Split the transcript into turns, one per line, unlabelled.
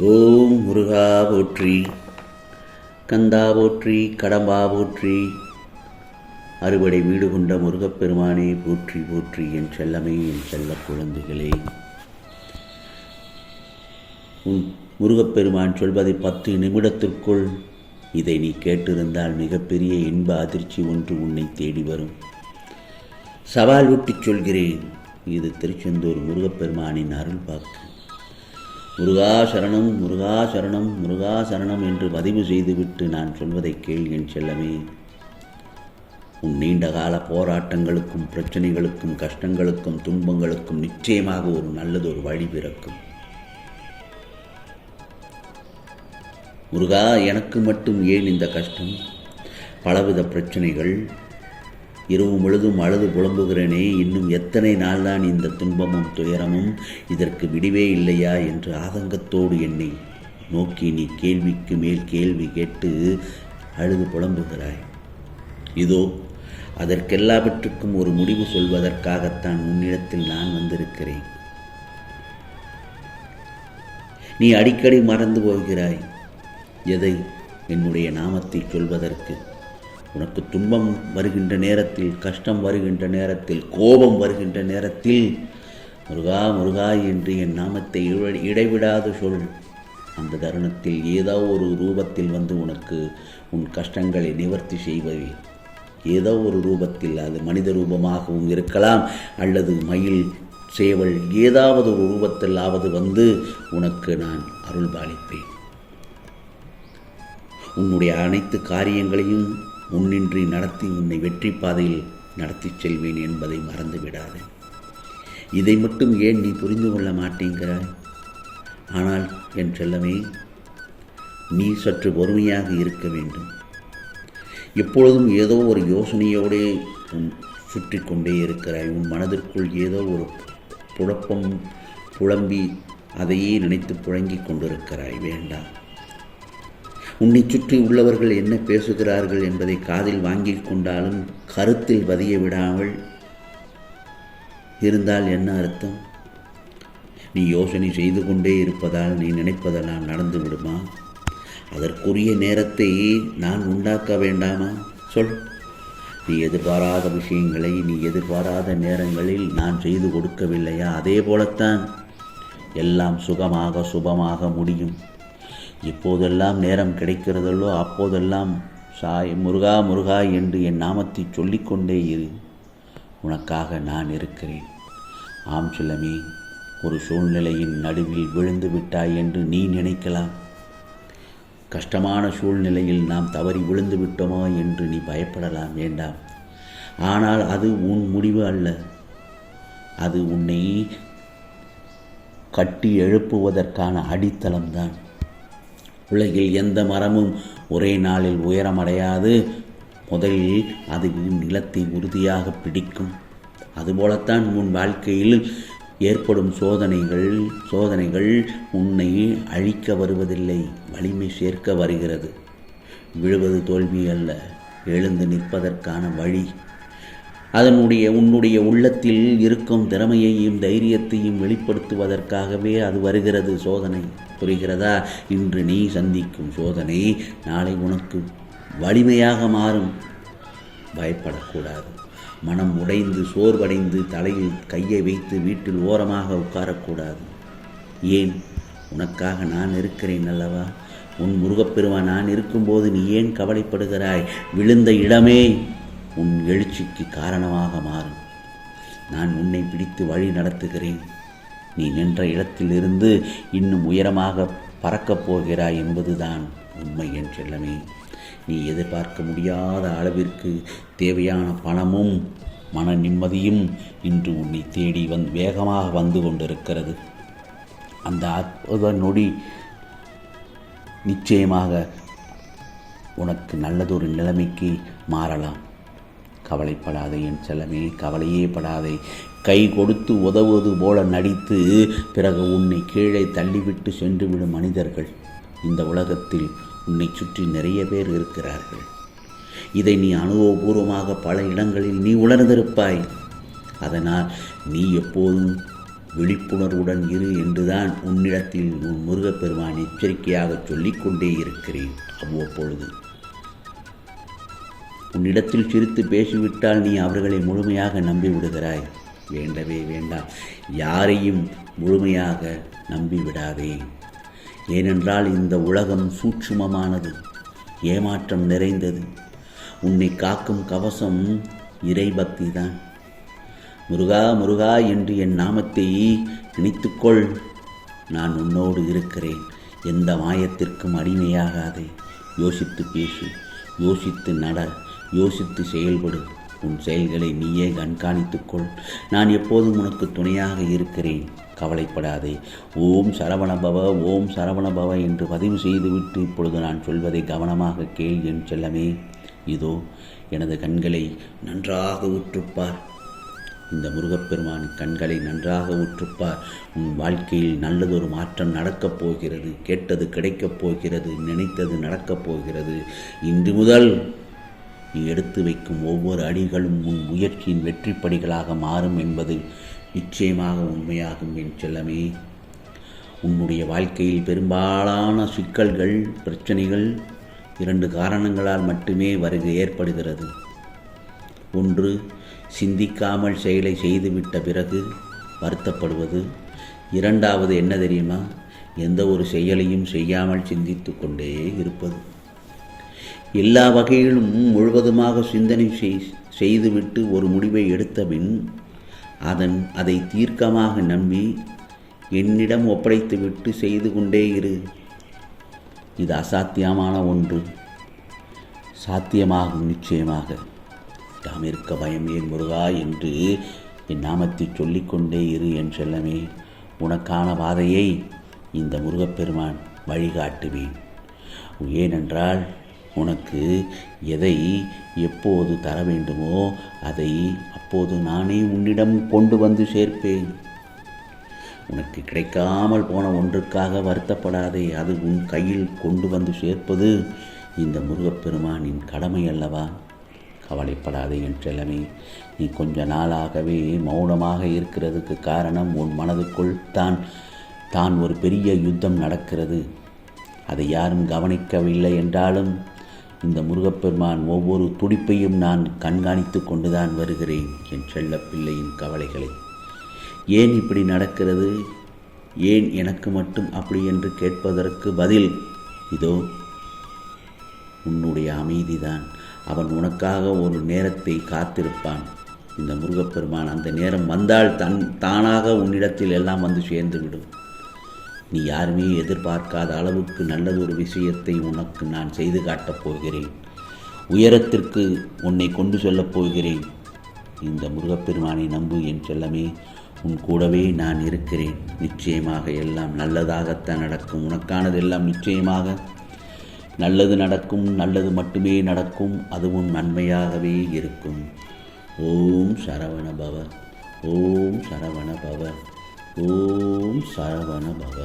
ஓம் முருகா போற்றி கந்தா போற்றி கடம்பா போற்றி அறுவடை வீடு கொண்ட முருகப்பெருமானே போற்றி போற்றி என் செல்லமே என் செல்ல குழந்தைகளே. உன் முருகப்பெருமான் சொல்வதை பத்து நிமிடத்திற்குள் இதை நீ கேட்டிருந்தால் மிகப்பெரிய இன்ப அதிர்ச்சி ஒன்று உன்னை தேடி வரும். சவால் விட்டு சொல்கிறேன். இது திருச்செந்தூர் முருகப்பெருமானின் அருள் பார்க்க முருகா சரணம் முருகா சரணம் முருகா சரணம் என்று பதிவு செய்துவிட்டு நான் சொல்வதை கேள் என் செல்லமே. உன் நீண்டகால போராட்டங்களுக்கும் பிரச்சனைகளுக்கும் கஷ்டங்களுக்கும் துன்பங்களுக்கும் நிச்சயமாக ஒரு நல்லதொரு வழி பிறக்கும். முருகா எனக்கு மட்டும் ஏன் இந்த கஷ்டம்? பலவித பிரச்சனைகள் இரவு முழுதும் அழுது புலம்புகிறேனே இன்னும் எத்தனை நாள்தான் இந்த துன்பமும் துயரமும் இதற்கு விடிவே இல்லையா என்று ஆதங்கத்தோடு என்னை நோக்கி நீ கேள்விக்கு மேல் கேள்வி கேட்டு அழுது புலம்புகிறாய். இதோ அதற்கெல்லாவற்றுக்கும் ஒரு முடிவு சொல்வதற்காகத்தான் உன்னிடத்தில் நான் வந்திருக்கிறேன். நீ அடிக்கடி மறந்து போகிறாய். எதை? என்னுடைய நாமத்தை சொல்வதற்கு. உனக்கு துன்பம் வருகின்ற நேரத்தில் கஷ்டம் வருகின்ற நேரத்தில் கோபம் வருகின்ற நேரத்தில் முருகா முருகா என்று என் நாமத்தை இடைவிடாது சொல். அந்த தருணத்தில் ஏதோ ஒரு ரூபத்தில் வந்து உனக்கு உன் கஷ்டங்களை நிவர்த்தி செய்வவை ஏதோ ஒரு ரூபத்தில் அது மனித ரூபமாகவும் இருக்கலாம் அல்லது மயில் சேவல் ஏதாவது ஒரு ரூபத்திலாவது வந்து உனக்கு நான் அருள் பாலிப்பேன் உன்னுடைய அனைத்து காரியங்களையும் முன்னின்றி நடத்தி உன்னை வெற்றி பாதையில் நடத்திச் செல்வேன் என்பதை மறந்து விடாதே இதை மட்டும் ஏன் நீ புரிந்து கொள்ள மாட்டேங்கிறாய் ஆனால் என் செல்லமே நீ சற்று பொறுமையாக இருக்க வேண்டும். எப்பொழுதும் ஏதோ ஒரு யோசனையோடே உன் சுற்றி கொண்டே இருக்கிறாய். உன் மனதிற்குள் ஏதோ ஒரு புழப்பம் புலம்பி அதையே நினைத்து புழங்கிக் கொண்டிருக்கிறாய். வேண்டாம். உன்னை சுற்றி உள்ளவர்கள் என்ன பேசுகிறார்கள் என்பதை காதில் வாங்கிக் கொண்டாலும் கருத்தில் பதிய விடாமல் இருந்தால் என்ன அர்த்தம்? நீ யோசனை செய்து கொண்டே இருப்பதால் நீ நினைப்பதெல்லாம் நடந்து விடுமா? அதற்குரிய நேரத்தை நான் உண்டாக்க வேண்டாமா? சொல். நீ எதிர்பாராத விஷயங்களை நீ எதிர்பாராத நேரங்களில் நான் செய்து கொடுக்கவில்லையா? அதே போலத்தான் எல்லாம் சுகமாக சுபமாக முடியும். எப்போதெல்லாம் நேரம் கிடைக்கிறதோ அப்போதெல்லாம் சாய் முருகா முருகா என்று என் நாமத்தை சொல்லிக்கொண்டே இரு. உனக்காக நான் இருக்கிறேன். ஆம் செல்லமே ஒரு சூழ்நிலையின் நடுவில் விழுந்து விட்டாய் என்று நீ நினைக்கலாம். கஷ்டமான சூழ்நிலையில் நாம் தவறி விழுந்து விட்டோமோ என்று நீ பயப்படலாம் வேண்டாம். ஆனால் அது உன் முடிவு அல்ல. அது உன்னை கட்டி எழுப்புவதற்கான அடித்தளம்தான். உலகில் எந்த மரமும் ஒரே நாளில் உயரமடையாது. முதலில் அது நிலத்தை உறுதியாக பிடிக்கும். அதுபோலத்தான் உன் வாழ்க்கையில் ஏற்படும் சோதனைகள் சோதனைகள் உன்னை அழிக்க வருவதில்லை வலிமை சேர்க்க வருகிறது. விழுவது தோல்வி அல்ல எழுந்து நிற்பதற்கான வழி. அதனுடைய உன்னுடைய உள்ளத்தில் இருக்கும் திறமையையும் தைரியத்தையும் வெளிப்படுத்துவதற்காகவே அது வருகிறது சோதனை. புரிகிறதா? இன்று நீ சந்திக்கும் சோதனை நாளை உனக்கு வலிமையாக மாறும். பயப்படக்கூடாது. மனம் உடைந்து சோர்வடைந்து தலையில் கையை வைத்து வீட்டில் ஓரமாக உட்காரக்கூடாது. ஏன்? உனக்காக நான் இருக்கிறேன் அல்லவா? உன் முருகப்பெருமா நான் இருக்கும்போது நீ ஏன் கவலைப்படுகிறாய்? விழுந்த இடமே உன் எழுச்சிக்கு காரணமாக மாறும். நான் உன்னை பிடித்து வழி நடத்துகிறேன். நீ நின்ற இடத்திலிருந்து இன்னும் உயரமாக பறக்கப் போகிறாய் என்பதுதான் உண்மை என்றெல்லாமே நீ எதிர்பார்க்க முடியாத அளவிற்கு தேவையான பணமும் மன நிம்மதியும் இன்று உன்னை தேடி வந் வேகமாக வந்து கொண்டிருக்கிறது. அந்த அற்புத நொடி நிச்சயமாக உனக்கு நல்லதொரு நிலைமைக்கு மாறலாம். கவலைப்படாதே என் செல்லமே கவலையே படாதே. கை கொடுத்து உதவுவது போல நடித்து பிறகு உன்னை கீழே தள்ளிவிட்டு சென்றுவிடும் மனிதர்கள் இந்த உலகத்தில் உன்னை சுற்றி நிறைய பேர் இருக்கிறார்கள். இதை நீ அனுபவபூர்வமாக பல இடங்களில் நீ உணர்ந்திருப்பாய். அதனால் நீ எப்போதும் விழிப்புணர்வுடன் இரு என்றுதான் உன்னிடத்தில் உன் முருகப்பெருமான் எச்சரிக்கையாக சொல்லிக்கொண்டே இருக்கிறேன். அவ்வப்பொழுது உன்னிடத்தில் சிரித்து பேசிவிட்டால் நீ அவர்களை முழுமையாக நம்பிவிடுகிறாய். வேண்டவே வேண்டாம். யாரையும் முழுமையாக நம்பிவிடாதே. ஏனென்றால் இந்த உலகம் சூட்சுமமானது ஏமாற்றம் நிறைந்தது. உன்னை காக்கும் கவசம் இறைபக்தி தான். முருகா முருகா என்று என் நாமத்தை நினைத்துக்கொள் நான் உன்னோடு இருக்கிறேன். எந்த மாயத்திற்கும் அடிமையாகாதே. யோசித்து பேசு யோசித்து நட. யோசித்து செயல்படு. உன் செயல்களை நீயே கண்காணித்துக்கொள் நான் எப்போதும் உனக்கு துணையாக இருக்கிறேன். கவலைப்படாதே. ஓம் சரவணபவ ஓம் சரவணபவ என்று பதிவு செய்துவிட்டு இப்பொழுது நான் சொல்வதை கவனமாக கேள் என் செல்லமே. இதோ எனது கண்களை நன்றாக உற்றுப்பார். இந்த முருகப்பெருமான் கண்களை நன்றாக உற்றுப்பார். உன் வாழ்க்கையில் நல்லதொரு மாற்றம் நடக்கப் போகிறது. கேட்டது கிடைக்கப் போகிறது. நினைத்தது நடக்கப் போகிறது. இன்று முதல் நீ எடுத்து வைக்கும் ஒவ்வொரு அடிகளும் உன் முயற்சியின் வெற்றிப்படிகளாக மாறும் என்பது நிச்சயமாக உண்மையாகும் என் செல்லமே. உன்னுடைய வாழ்க்கையில் பெரும்பாலான சிக்கல்கள் பிரச்சனைகள் இரண்டு காரணங்களால் மட்டுமே வருகை ஏற்படுகிறது. ஒன்று சிந்திக்காமல் செயலை செய்துவிட்ட பிறகு வருத்தப்படுவது. இரண்டாவது என்ன தெரியுமா? எந்த ஒரு செயலையும் செய்யாமல் சிந்தித்து கொண்டே இருப்பது. எல்லா வகையிலும் முழுவதுமாக சிந்தனை செய்- செய்துவிட்டு ஒரு முடிவை எடுத்தபின் அதன் அதை தீர்க்கமாக நம்பி என்னிடம் ஒப்படைத்துவிட்டு செய்து கொண்டே இரு. இது அசாத்தியமான ஒன்று. சாத்தியமாகும் நிச்சயமாக. தாம் இருக்க பயம் ஏன் முருகா என்று என் நாமத்தை சொல்லிக்கொண்டே இரு என் செல்லமே. உனக்கான பாதையை இந்த முருகப்பெருமான் வழிகாட்டுவேன். ஏனென்றால் உனக்கு எதை எப்போது தர வேண்டுமோ அதை அப்போது நானே உன்னிடம் கொண்டு வந்து சேர்ப்பேன். உனக்கு கிடைக்காமல் போன ஒன்றுக்காக வருத்தப்படாதே அது உன் கையில் கொண்டு வந்து சேர்ப்பது இந்த முருகப்பெருமானின் கடமை அல்லவா? கவலைப்படாதே என் செல்லமே நீ கொஞ்ச நாளாகவே மௌனமாக இருக்கிறதுக்கு காரணம் உன் மனதுக்குள் தான் தான் ஒரு பெரிய யுத்தம் நடக்கிறது. அதை யாரும் கவனிக்கவில்லை என்றாலும் இந்த முருகப்பெருமான் ஒவ்வொரு துடிப்பையும் நான் கண்காணித்து கொண்டுதான் வருகிறேன் என் செல்ல பிள்ளையின் கவலைகளை. ஏன் இப்படி நடக்கிறது? ஏன் எனக்கு மட்டும் அப்படி என்று கேட்பதற்கு பதில் இதோ உன்னுடைய அமைதிதான். அவன் உனக்காக ஒரு நேரத்தை காத்திருப்பான். இந்த முருகப்பெருமான் அந்த நேரம் வந்தால் தன் தானாக உன்னிடத்தில் எல்லாம் வந்து சேர்ந்துவிடும். நீ யாருமே எதிர்பார்க்காத அளவுக்கு நல்லதொரு விஷயத்தை உனக்கு நான் செய்து காட்டப் போகிறேன். உயரத்திற்கு உன்னை கொண்டு செல்லப் போகிறேன். இந்த முருகப்பெருமானை நம்பு என் செல்லமே உன் கூடவே நான் இருக்கிறேன். நிச்சயமாக எல்லாம் நல்லதாகத்தான் நடக்கும். உனக்கானதெல்லாம் நிச்சயமாக நல்லது நடக்கும். நல்லது மட்டுமே நடக்கும். அதுவும் நன்மையாகவே இருக்கும். ஓம் சரவண பவ ஓம் சரவண பவ ஓம் சரவண பவ